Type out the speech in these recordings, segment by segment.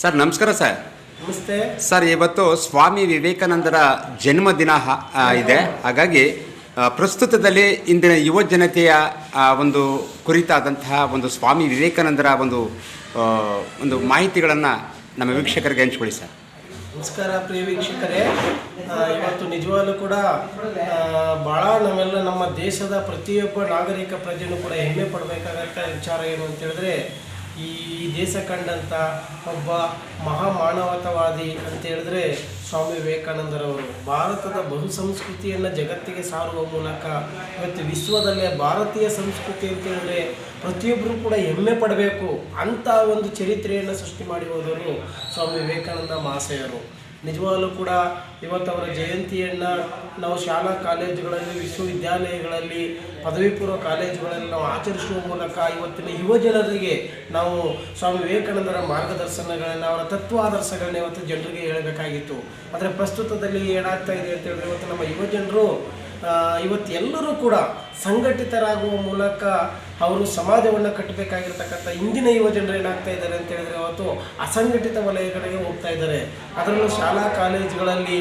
Sir ನಮಸ್ಕಾರ sir. ನಮಸ್ತೆ. Sir ಇವತ್ತು ಸ್ವಾಮಿ ವಿವೇಕಾನಂದರ ಜನ್ಮದಿನ ಇದೆ. ಹಾಗಾಗಿ ಪ್ರಸ್ತುತದಲ್ಲಿ ಇಂದಿನ ಯುವ ಜನತೆಯ ಒಂದು ಕುರಿತಾದಂತಹ ಒಂದು ಸ್ವಾಮಿ ವಿವೇಕಾನಂದರ ಒಂದು ಒಂದು ಮಾಹಿತಿಗಳನ್ನು ನಮ್ಮ ವೀಕ್ಷಕರಿಗೆ ಹಂಚ್ಕೊಳ್ಳಿ ಸರ್. ನಮಸ್ಕಾರ ಪ್ರಿಯ ವೀಕ್ಷಕರೇ. ಇವತ್ತು ನಿಜವಾಗ್ಲೂ ಕೂಡ ಭಾಳ ನಾವೆಲ್ಲ ನಮ್ಮ ದೇಶದ ಪ್ರತಿಯೊಬ್ಬ ನಾಗರಿಕ ಪ್ರಜೆಯೂ ಕೂಡ ಹೆಮ್ಮೆ ಪಡಬೇಕಾದಂಥ ವಿಚಾರ ಏನು ಅಂತ ಹೇಳಿದ್ರೆ ಈ ದೇಶ ಕಂಡಂಥ ಒಬ್ಬ ಮಹಾ ಮಾನವತಾವಾದಿ ಅಂತ ಹೇಳಿದ್ರೆ ಸ್ವಾಮಿ ವಿವೇಕಾನಂದರವರು. ಭಾರತದ ಬಹು ಸಂಸ್ಕೃತಿಯನ್ನು ಜಗತ್ತಿಗೆ ಸಾರುವ ಮೂಲಕ ಇವತ್ತು ವಿಶ್ವದಲ್ಲೇ ಭಾರತೀಯ ಸಂಸ್ಕೃತಿ ಅಂತ ಹೇಳಿದ್ರೆ ಪ್ರತಿಯೊಬ್ಬರು ಕೂಡ ಹೆಮ್ಮೆ ಪಡಬೇಕು ಅಂತ ಒಂದು ಚರಿತ್ರೆಯನ್ನು ಸೃಷ್ಟಿ ಮಾಡಿ ಸ್ವಾಮಿ ವಿವೇಕಾನಂದ ಮಹಾಶಯರು. ನಿಜವಾಗಲೂ ಕೂಡ ಇವತ್ತು ಅವರ ಜಯಂತಿಯನ್ನು ನಾವು ಶಾಲಾ ಕಾಲೇಜುಗಳಲ್ಲಿ, ವಿಶ್ವವಿದ್ಯಾಲಯಗಳಲ್ಲಿ ಪದವಿ ಪೂರ್ವ ಕಾಲೇಜುಗಳಲ್ಲಿ ನಾವು ಆಚರಿಸುವ ಮೂಲಕ ಇವತ್ತಿನ ಯುವ ಜನರಿಗೆ ನಾವು ಸ್ವಾಮಿ ವಿವೇಕಾನಂದರ ಮಾರ್ಗದರ್ಶನಗಳನ್ನು, ಅವರ ತತ್ವಾದರ್ಶಗಳನ್ನ ಇವತ್ತು ಜನರಿಗೆ ಹೇಳಬೇಕಾಗಿತ್ತು. ಆದರೆ ಪ್ರಸ್ತುತದಲ್ಲಿ ಏನಾಗ್ತಾ ಇದೆ ಅಂತ ಹೇಳಿದ್ರೆ ಇವತ್ತು ನಮ್ಮ ಯುವ ಜನರು ಇವತ್ತು ಎಲ್ಲರೂ ಕೂಡ ಸಂಘಟಿತರಾಗುವ ಮೂಲಕ ಅವರು ಸಮಾಜವನ್ನು ಕಟ್ಟಬೇಕಾಗಿರ್ತಕ್ಕಂಥ ಇಂದಿನ ಯುವ ಜನರು ಏನಾಗ್ತಾ ಇದ್ದಾರೆ ಅಂತ ಹೇಳಿದ್ರೆ ಅವತ್ತು ಅಸಂಘಟಿತ ವಲಯಗಳಿಗೆ ಹೋಗ್ತಾ ಇದ್ದಾರೆ. ಅದರಲ್ಲೂ ಶಾಲಾ ಕಾಲೇಜುಗಳಲ್ಲಿ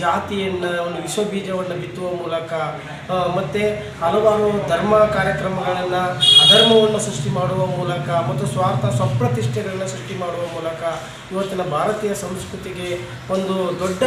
ಜಾತಿಯನ್ನು, ಒಂದು ವಿಶ್ವಬೀಜವನ್ನು ಬಿತ್ತುವ ಮೂಲಕ ಮತ್ತು ಹಲವಾರು ಧರ್ಮ ಕಾರ್ಯಕ್ರಮಗಳನ್ನು ಅಧರ್ಮವನ್ನು ಸೃಷ್ಟಿ ಮಾಡುವ ಮೂಲಕ ಮತ್ತು ಸ್ವಾರ್ಥ ಸ್ವಪ್ರತಿಷ್ಠೆಗಳನ್ನು ಸೃಷ್ಟಿ ಮಾಡುವ ಮೂಲಕ ಇವತ್ತಿನ ಭಾರತೀಯ ಸಂಸ್ಕೃತಿಗೆ ಒಂದು ದೊಡ್ಡ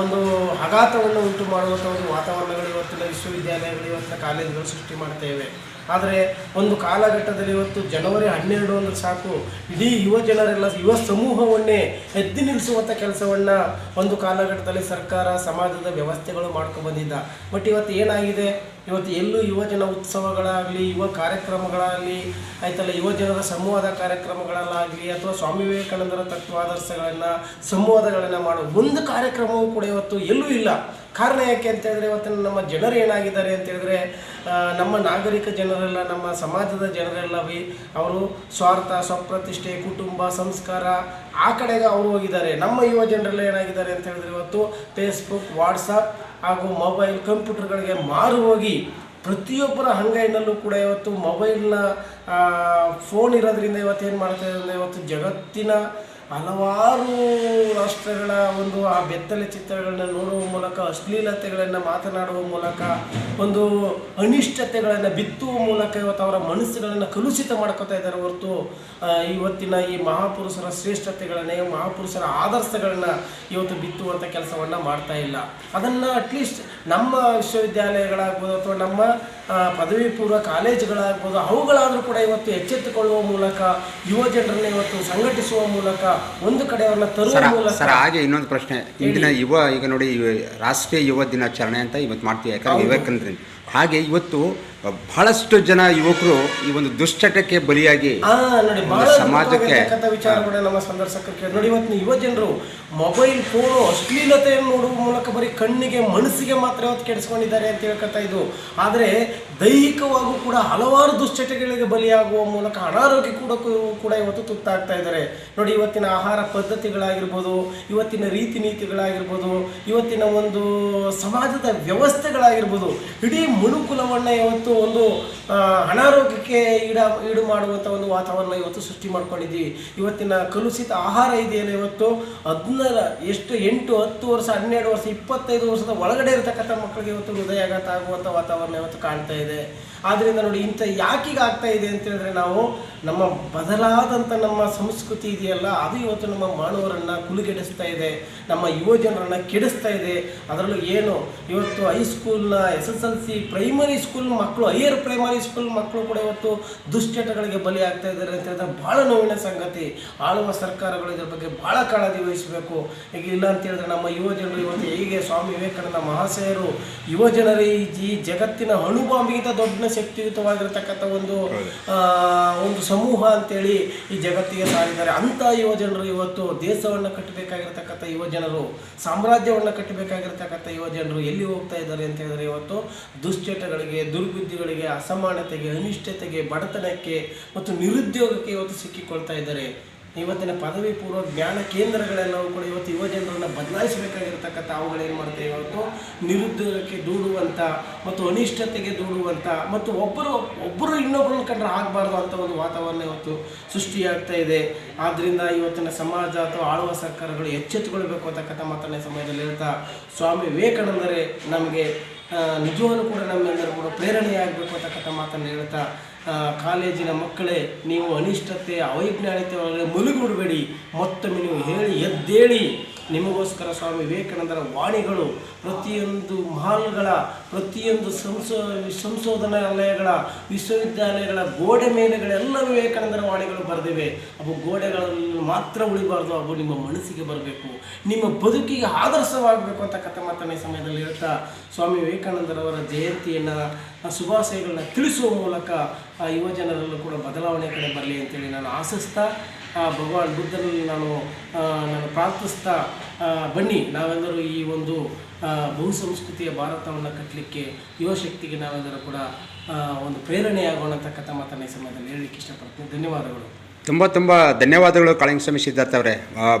ಒಂದು ಆಘಾತವನ್ನು ಉಂಟು ಮಾಡುವಂಥ ಒಂದು ವಾತಾವರಣಗಳು ಇವತ್ತಿನ ವಿಶ್ವವಿದ್ಯಾಲಯಗಳು, ಇವತ್ತಿನ ಕಾಲೇಜುಗಳು ಸೃಷ್ಟಿ ಮಾಡ್ತೇವೆ ಆದರೆ ಒಂದು ಕಾಲಘಟ್ಟದಲ್ಲಿ ಇವತ್ತು ಜನವರಿ ಹನ್ನೆರಡು ಅಂದ್ರೆ ಸಾಕು, ಇಡೀ ಯುವ ಜನರೆಲ್ಲ, ಯುವ ಸಮೂಹವನ್ನೇ ಎತ್ತಿ ನಿಲ್ಲಿಸುವಂಥ ಕೆಲಸವನ್ನು ಒಂದು ಕಾಲಘಟ್ಟದಲ್ಲಿ ಸರ್ಕಾರ, ಸಮಾಜದ ವ್ಯವಸ್ಥೆಗಳು ಮಾಡ್ಕೊಂಡು ಬಂದಿದ್ದ. ಬಟ್ ಇವತ್ತು ಏನಾಗಿದೆ? ಇವತ್ತು ಎಲ್ಲೂ ಯುವ ಜನ ಉತ್ಸವಗಳಾಗಲಿ, ಯುವ ಕಾರ್ಯಕ್ರಮಗಳಾಗಲಿ, ಆಯ್ತಲ್ಲ, ಯುವ ಜನರ ಸಂವಾದ ಕಾರ್ಯಕ್ರಮಗಳಲ್ಲಾಗಲಿ, ಅಥವಾ ಸ್ವಾಮಿ ವಿವೇಕಾನಂದರ ತತ್ವಾದರ್ಶಗಳನ್ನು ಸಂವಾದಗಳನ್ನು ಮಾಡೋ, ಒಂದು ಕಾರ್ಯಕ್ರಮವೂ ಕೂಡ ಇವತ್ತು ಎಲ್ಲೂ ಇಲ್ಲ. ಕಾರಣ ಯಾಕೆ ಅಂತ ಹೇಳಿದ್ರೆ ಇವತ್ತಿನ ನಮ್ಮ ಜನರು ಏನಾಗಿದ್ದಾರೆ ಅಂತ ಹೇಳಿದ್ರೆ ನಮ್ಮ ನಾಗರಿಕ ಜನರೆಲ್ಲ, ನಮ್ಮ ಸಮಾಜದ ಜನರೆಲ್ಲ ಅವರು ಸ್ವಾರ್ಥ, ಸ್ವಪ್ರತಿಷ್ಠೆ, ಕುಟುಂಬ, ಸಂಸ್ಕಾರ, ಆ ಕಡೆಗೆ ಅವರು ಹೋಗಿದ್ದಾರೆ. ನಮ್ಮ ಯುವ ಜನರೆಲ್ಲ ಏನಾಗಿದ್ದಾರೆ ಅಂತ ಹೇಳಿದ್ರೆ ಇವತ್ತು ಫೇಸ್ಬುಕ್ ವಾಟ್ಸಪ್ ಹಾಗೂ ಮೊಬೈಲ್ ಕಂಪ್ಯೂಟರ್ಗಳಿಗೆ ಮಾರು ಹೋಗಿ ಪ್ರತಿಯೊಬ್ಬರ ಅಂಗೈನಲ್ಲೂ ಕೂಡ ಇವತ್ತು ಮೊಬೈಲ್ನ ಫೋನ್ ಇರೋದ್ರಿಂದ ಇವತ್ತು ಏನು ಮಾಡ್ತಾ ಅಂದರೆ ಇವತ್ತು ಜಗತ್ತಿನ ಹಲವಾರು ರಾಷ್ಟ್ರಗಳ ಒಂದು ಆ ಬೆತ್ತಲೆ ಚಿತ್ರಗಳನ್ನ ನೋಡುವ ಮೂಲಕ ಅಶ್ಲೀಲತೆಗಳನ್ನು ಮಾತನಾಡುವ ಮೂಲಕ ಒಂದು ಅನಿಷ್ಟತೆಗಳನ್ನು ಬಿತ್ತುವ ಮೂಲಕ ಇವತ್ತು ಅವರ ಮನಸ್ಸುಗಳನ್ನು ಕಲುಷಿತ ಮಾಡ್ಕೋತಾ ಇದ್ದಾರೆ ಹೊರತು ಇವತ್ತಿನ ಈ ಮಹಾಪುರುಷರ ಶ್ರೇಷ್ಠತೆಗಳನ್ನೇ ಮಹಾಪುರುಷರ ಆದರ್ಶಗಳನ್ನ ಇವತ್ತು ಬಿತ್ತುವಂಥ ಕೆಲಸವನ್ನು ಮಾಡ್ತಾ ಇಲ್ಲ. ಅದನ್ನು ಅಟ್ಲೀಸ್ಟ್ ನಮ್ಮ ವಿಶ್ವವಿದ್ಯಾಲಯಗಳಾಗ್ಬೋದು ಅಥವಾ ನಮ್ಮ ಪದವಿ ಪೂರ್ವ ಕಾಲೇಜುಗಳಾಗ್ಬೋದು ಅವುಗಳಾದರೂ ಕೂಡ ಇವತ್ತು ಎಚ್ಚೆತ್ತುಕೊಳ್ಳುವ ಮೂಲಕ ಯುವ ಜನರನ್ನ ಇವತ್ತು ಸಂಘಟಿಸುವ ಮೂಲಕ ಒಂದು ಕಡೆ ಅವ್ರನ್ನ ತರುವ ಮೂಲಕ ಸರ್ ಹಾಗೆ ಇನ್ನೊಂದು ಪ್ರಶ್ನೆ. ಇಂದಿನ ಯುವ ಈಗ ನೋಡಿ ರಾಷ್ಟ್ರೀಯ ಯುವ ದಿನಾಚರಣೆ ಅಂತ ಇವತ್ತು ಮಾಡ್ತೀವಿ. ಯಾಕಂದ್ರೆ ಹೌದು. ಹಾಗೆ ಇವತ್ತು ಬಹಳಷ್ಟು ಜನ ಯುವಕರು ಈ ಒಂದು ದುಶ್ಚಟಕ್ಕೆ ಬಲಿಯಾಗಿ ಸಮಾಜಕ್ಕೆ ನಮ್ಮ ಸಂದರ್ಶಕರಿಗೆ ನೋಡಿ ಇವತ್ತು ಯುವ ಜನರು ಮೊಬೈಲ್ ಫೋನು ಅಶ್ಲೀಲತೆ ನೋಡುವ ಮೂಲಕ ಬರೀ ಕಣ್ಣಿಗೆ ಮನಸ್ಸಿಗೆ ಮಾತ್ರ ಇವತ್ತು ಕೆಡಿಸ್ಕೊಂಡಿದ್ದಾರೆ ಅಂತ ಹೇಳ್ಕೊತಾ ಇದು ಆದರೆ ದೈಹಿಕವಾಗೂ ಕೂಡ ಹಲವಾರು ದುಶ್ಚಟಗಳಿಗೆ ಬಲಿಯಾಗುವ ಮೂಲಕ ಅನಾರೋಗ್ಯ ಕೂಡ ಕೂಡ ಇವತ್ತು ತುತ್ತಾಗ್ತಾ ಇದ್ದಾರೆ. ನೋಡಿ ಇವತ್ತಿನ ಆಹಾರ ಪದ್ಧತಿಗಳಾಗಿರ್ಬೋದು ಇವತ್ತಿನ ರೀತಿ ನೀತಿಗಳಾಗಿರ್ಬೋದು ಇವತ್ತಿನ ಒಂದು ಸಮಾಜದ ವ್ಯವಸ್ಥೆಗಳಾಗಿರ್ಬೋದು ಇಡೀ ಮನುಕುಲವನ್ನು ಇವತ್ತು ಒಂದು ಅನಾರೋಗ್ಯಕ್ಕೆ ಈಡ, ಈಡು ಮಾಡುವಂಥ ಒಂದು ವಾತಾವರಣ ಇವತ್ತು ಸೃಷ್ಟಿ ಮಾಡ್ಕೊಂಡಿದ್ದೀವಿ. ಇವತ್ತಿನ ಕಲುಷಿತ ಆಹಾರ ಇದೆಯಲ್ಲ ಇವತ್ತು? ಹದಿನಾರ ಎಷ್ಟು ಎಂಟು, ಹತ್ತು ವರ್ಷ, ಹನ್ನೆರಡು ವರ್ಷ, ಇಪ್ಪತ್ತೈದು ವರ್ಷದ ಒಳಗಡೆ ಇರತಕ್ಕಂಥ ಮಕ್ಕಳಿಗೆ ಇವತ್ತು ಹೃದಯಾಘಾತ ಆಗುವಂಥ ವಾತಾವರಣ ಇವತ್ತು ಕಾಣ್ತಾ ಇದೆ. ಆದ್ದರಿಂದ ನೋಡಿ ಇಂಥ ಯಾಕೀಗ ಆಗ್ತಾ ಇದೆ ಅಂತ ಹೇಳಿದ್ರೆ ನಾವು ನಮ್ಮ ಬದಲಾದಂಥ ನಮ್ಮ ಸಂಸ್ಕೃತಿ ಇದೆಯಲ್ಲ, ಅದು ಇವತ್ತು ನಮ್ಮ ಮಾನವರನ್ನು ಕುಲುಗೆಡಿಸ್ತಾ ಇದೆ, ನಮ್ಮ ಯುವಜನರನ್ನು ಕೆಡಿಸ್ತಾ ಇದೆ. ಅದರಲ್ಲೂ ಏನು, ಇವತ್ತು ಹೈಸ್ಕೂಲ್ನ S S L C primary school ಮಕ್ಕಳು ಹೈಯರ್ ಪ್ರೈಮರಿ ಸ್ಕೂಲ್ ಮಕ್ಕಳು ಕೂಡ ಇವತ್ತು ದುಶ್ಚಟಗಳಿಗೆ ಬಲಿ ಆಗ್ತಾ ಇದ್ದಾರೆ ಅಂತ ಹೇಳಿದ್ರೆ ಭಾಳ ನೋವಿನ ಸಂಗತಿ. ಆಳುವ ಸರ್ಕಾರಗಳು ಇದರ ಬಗ್ಗೆ ಭಾಳ ಕಾಳಜಿ ವಹಿಸಬೇಕು. ಈಗ ಇಲ್ಲ ಅಂತ ಹೇಳಿದ್ರೆ ನಮ್ಮ ಯುವಜನರು ಇವತ್ತು ಹೇಗೆ ಸ್ವಾಮಿ ವಿವೇಕಾನಂದ ಮಹಾಶಯರು, ಯುವ ಜನರ ಈ ಈ ಜಗತ್ತಿನ ಅಣುಬಾಂಬಿಗಿಂತ ದೊಡ್ಡ ಶಕ್ತಿಯುತವಾಗಿರತಕ್ಕಂಥ ಒಂದು ಒಂದು ಸಮೂಹ ಅಂತೇಳಿ ಈ ಜಗತ್ತಿಗೆ ಸಾರಿದ್ದಾರೆ. ಅಂಥ ಯುವ ಜನರು ಇವತ್ತು ದೇಶವನ್ನು ಕಟ್ಟಬೇಕಾಗಿರ್ತಕ್ಕಂಥ ಯುವ ಜನರು ಸಾಮ್ರಾಜ್ಯವನ್ನು ಕಟ್ಟಬೇಕಾಗಿರ್ತಕ್ಕಂಥ ಯುವ ಜನರು ಎಲ್ಲಿ ಹೋಗ್ತಾ ಇದ್ದಾರೆ ಅಂತ ಹೇಳಿದ್ರೆ ಇವತ್ತು ದುಶ್ಚಟಗಳಿಗೆ ದುರ್ಬುದ್ಧಿಗಳಿಗೆ ಅಸಮಾನತೆಗೆ ಅನಿಷ್ಟತೆಗೆ ಬಡತನಕ್ಕೆ ಮತ್ತು ನಿರುದ್ಯೋಗಕ್ಕೆ ಇವತ್ತು ಸಿಕ್ಕಿಕೊಳ್ತಾ ಇದ್ದಾರೆ. ಇವತ್ತಿನ ಪದವಿ ಪೂರ್ವ ಜ್ಞಾನ ಕೇಂದ್ರಗಳೆಲ್ಲವೂ ಕೂಡ ಇವತ್ತು ಯುವ ಜನರನ್ನು ಬದಲಾಯಿಸಬೇಕಾಗಿರ್ತಕ್ಕಂಥ ಅವುಗಳೇನು ಮಾಡ್ತೇವೆ ಇವತ್ತು? ನಿರುದ್ಯೋಗಕ್ಕೆ ದೂಡುವಂಥ ಮತ್ತು ಅನಿಷ್ಟತೆಗೆ ದೂಡುವಂಥ ಮತ್ತು ಒಬ್ಬರು ಒಬ್ಬರು ಇನ್ನೊಬ್ಬರನ್ನ ಕಂಡ್ರೆ ಆಗಬಾರ್ದು ಅಂತ ಒಂದು ವಾತಾವರಣ ಇವತ್ತು ಸೃಷ್ಟಿಯಾಗ್ತಾ ಇದೆ. ಆದ್ದರಿಂದ ಇವತ್ತಿನ ಸಮಾಜ ಅಥವಾ ಆಳುವ ಸರ್ಕಾರಗಳು ಎಚ್ಚೆತ್ತುಕೊಳ್ಬೇಕು ಅಂತಕ್ಕಂಥ ಮಾತನ್ನ ಸಮಯದಲ್ಲಿ ಹೇಳ್ತಾ ಸ್ವಾಮಿ ವಿವೇಕಾನಂದರೇ ನಮಗೆ ನಿಜವನ್ನು ಕೂಡ ನಮ್ಮೆಲ್ಲರೂ ಕೂಡ ಪ್ರೇರಣೆಯಾಗಬೇಕು ಅಂತಕ್ಕಂಥ ಮಾತನ್ನು ಹೇಳ್ತಾ ಕಾಲೇಜಿನ ಮಕ್ಕಳೇ ನೀವು ಅನಿಷ್ಟತೆ ಅವೈಜ್ಞಾನಿಕವಾಗಿ ಮುಲುಗಿಬಿಡಬೇಡಿ ಮತ್ತೊಮ್ಮೆ ನೀವು ಹೇಳಿ ಎದ್ದೇಳಿ. ನಿಮಗೋಸ್ಕರ ಸ್ವಾಮಿ ವಿವೇಕಾನಂದರ ವಾಣಿಗಳು ಪ್ರತಿಯೊಂದು ಮಹಾಲ್ಗಳ, ಪ್ರತಿಯೊಂದು ಸಂಶೋ ಸಂಶೋಧನಾಲಯಗಳ, ವಿಶ್ವವಿದ್ಯಾಲಯಗಳ ಗೋಡೆ ಮೇಲೆಗಳೆಲ್ಲ ವಿವೇಕಾನಂದರ ವಾಣಿಗಳು ಬರೆದಿವೆ. ಅವು ಗೋಡೆಗಳನ್ನು ಮಾತ್ರ ಉಳಿಬಾರ್ದು, ಅವು ನಿಮ್ಮ ಮನಸ್ಸಿಗೆ ಬರಬೇಕು. ನಿಮ್ಮ ಬದುಕಿಗೆ ಆದರ್ಶವಾಗಬೇಕು ಅಂತಕ್ಕಂಥ ಕಥೆ ಸಮಯದಲ್ಲಿ ಹೇಳ್ತಾ ಸ್ವಾಮಿ ವಿವೇಕಾನಂದರವರ ಜಯಂತಿಯನ್ನು ಶುಭಾಶಯಗಳನ್ನ ತಿಳಿಸುವ ಮೂಲಕ ಆ ಯುವ ಜನರಲ್ಲೂ ಕೂಡ ಬದಲಾವಣೆ ಕಡೆ ಬರಲಿ ಅಂತೇಳಿ ನಾನು ಆಶಿಸ್ತಾ ಭಗವಾನ್ ಬುದ್ಧನಲ್ಲಿ ನಾನು ನಾನು ಪ್ರಾರ್ಥಿಸ್ತಾ ಬನ್ನಿ. ನಾವೆಲ್ಲರೂ ಈ ಒಂದು ಬಹುಸಂಸ್ಕೃತಿಯ ಭಾರತವನ್ನು ಕಟ್ಟಲಿಕ್ಕೆ ಯುವಶಕ್ತಿಗೆ ನಾವೆಲ್ಲರೂ ಕೂಡ ಒಂದು ಪ್ರೇರಣೆಯಾಗೋಣ ಅಂತಕ್ಕಂಥ ಮಾತನ್ನು ಈ ಸಮಯದಲ್ಲಿ ಹೇಳಲಿಕ್ಕೆ ಇಷ್ಟಪಡ್ತೀನಿ. ಧನ್ಯವಾದಗಳು. ತುಂಬ ತುಂಬ ಧನ್ಯವಾದಗಳು ಕಾಳಿಂಗಸ್ವಾಮಿ ಸಿದ್ಧಾರ್ಥ ಅವರೇ.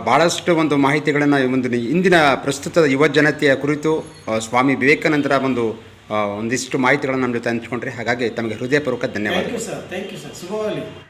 ಭಾಳಷ್ಟು ಒಂದು ಮಾಹಿತಿಗಳನ್ನು ಒಂದು ಇಂದಿನ ಪ್ರಸ್ತುತ ಯುವ ಜನತೆಯ ಕುರಿತು ಸ್ವಾಮಿ ವಿವೇಕಾನಂದರ ಒಂದು ಒಂದಿಷ್ಟು ಮಾಹಿತಿಗಳನ್ನು ನಮ್ಮ ಜೊತೆ ಹಂಚ್ಕೊಂಡ್ರೆ ಹಾಗಾಗಿ ತಮಗೆ ಹೃದಯಪೂರ್ವಕ ಧನ್ಯವಾದ